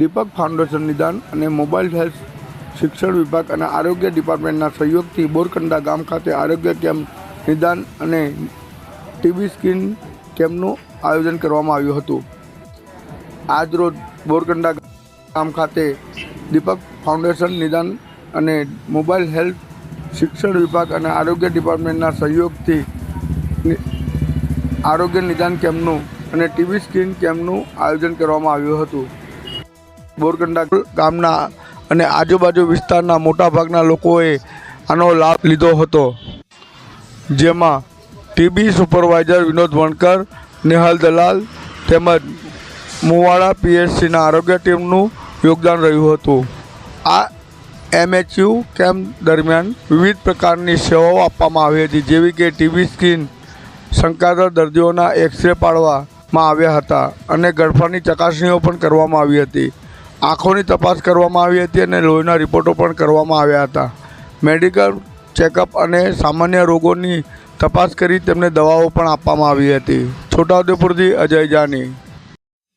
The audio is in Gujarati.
દીપક ફાઉન્ડેશન નિદાન અને મોબાઈલ હેલ્થ શિક્ષણ વિભાગ અને આરોગ્ય ડિપાર્ટમેન્ટના સહયોગથી બોરકંડા ગામ ખાતે આરોગ્ય કેમ્પ નિદાન અને ટીબી સ્કીન કેમ્પનું આયોજન કરવામાં આવ્યું હતું. આજરોજ બોરકંડા ગામ ખાતે દીપક ફાઉન્ડેશન નિદાન અને મોબાઈલ હેલ્થ શિક્ષણ વિભાગ અને આરોગ્ય ડિપાર્ટમેન્ટના સહયોગથી આરોગ્ય નિદાન કેમ્પનું અને ટીબી સ્કીન કેમ્પનું આયોજન કરવામાં આવ્યું હતું. બોરકંડા ગામના અને આજુબાજુ વિસ્તારના મોટાભાગના લોકોએ આનો લાભ લીધો હતો. જેમાં ટીબી સુપરવાઇઝર વિનોદ વણકર, નેહલ દલાલ તેમજ મુવાડા પીએચસીના આરોગ્ય ટીમનું યોગદાન રહ્યું હતું. આ એમએચયુ કેમ્પ દરમિયાન વિવિધ પ્રકારની સેવાઓ આપવામાં આવી હતી, જેવી કે ટીબી સ્કીન શંકાદર દર્દીઓના એક્સરે પાડવામાં આવ્યા હતા અને ગળફાની ચકાસણીઓ પણ કરવામાં આવી હતી. આંખોની તપાસ કરવામાં આવી હતી અને લોહીના રિપોર્ટો પણ કરવામાં આવ્યા હતા. મેડિકલ ચેકઅપ અને સામાન્ય રોગોની તપાસ કરી તેમને દવાઓ પણ આપવામાં આવી હતી. છોટાઉદેપુરથી અજય જાની.